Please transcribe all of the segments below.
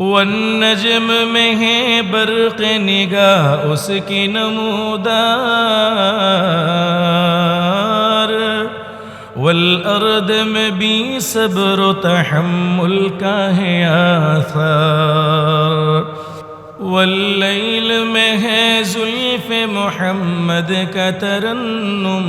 والنجم میں ہے برق نگاہ اس کی نمودار. والارض میں بھی صبر و تحمل کا ہے آثار. والليل میں ہے زلف محمد کا ترنم.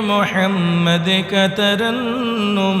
محمد كترنم.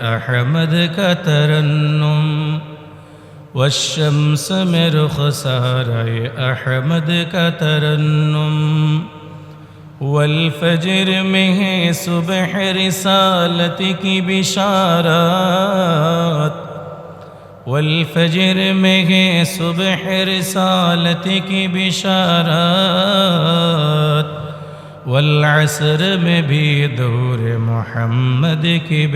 أحمد کا ترنم والشمس مرخسار أحمد کا ترنم والفجر میں ہے صبح رسالت کی بشارات. والفجر میں صبح رسالتك بشارات والعصر میں بھی دور محمد کی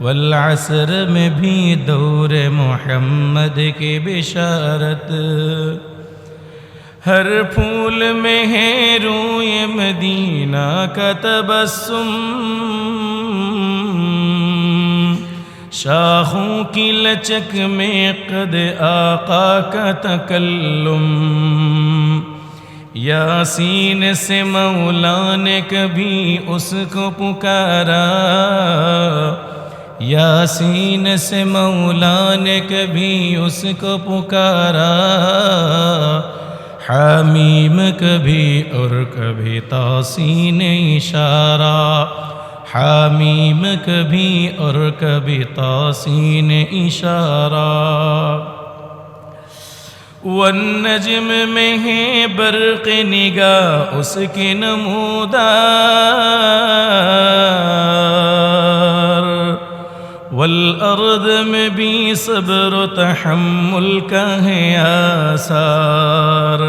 والعصر میں بھی دور محمد کی بشارت. ہر پھول میں ہے روئے تبسم شاخوں کی لچک میں قد آقا کا تکلم۔ یاسین سے مولا نے کبھی اس کو پکارا۔ یاسین سے مولا نے کبھی اس کو پکارا۔ حمیم کبھی اور کبھی تاسین اشارہ۔ حمیم کبھی اور کبھی تاسین اشارہ۔ والنجم میں ہے برق نگاہ، اس کے نمودار والارض میں بھی صبر و تحمل کا ہے آثار۔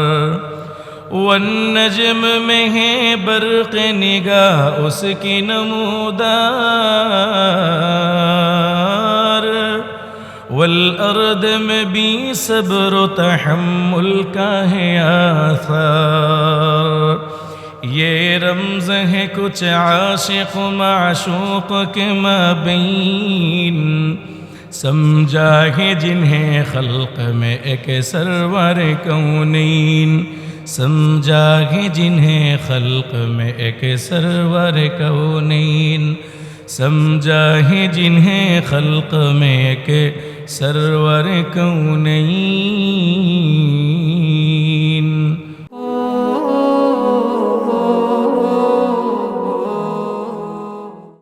والنجم میں ہے برق نگاہ، اس کی نمودار۔ والارض میں بھی صبر و تحمل کا ہے آثار۔ یہ رمز ہے کچھ عاشق معشوق کے مابین۔ سمجھا ہے جنہیں خلق میں ایک سرور کونین۔ سمجھا ہے جنہیں خلق میں ایک سرور کونین سمجھا ہے جنہیں خلق میں ایک سرور کونین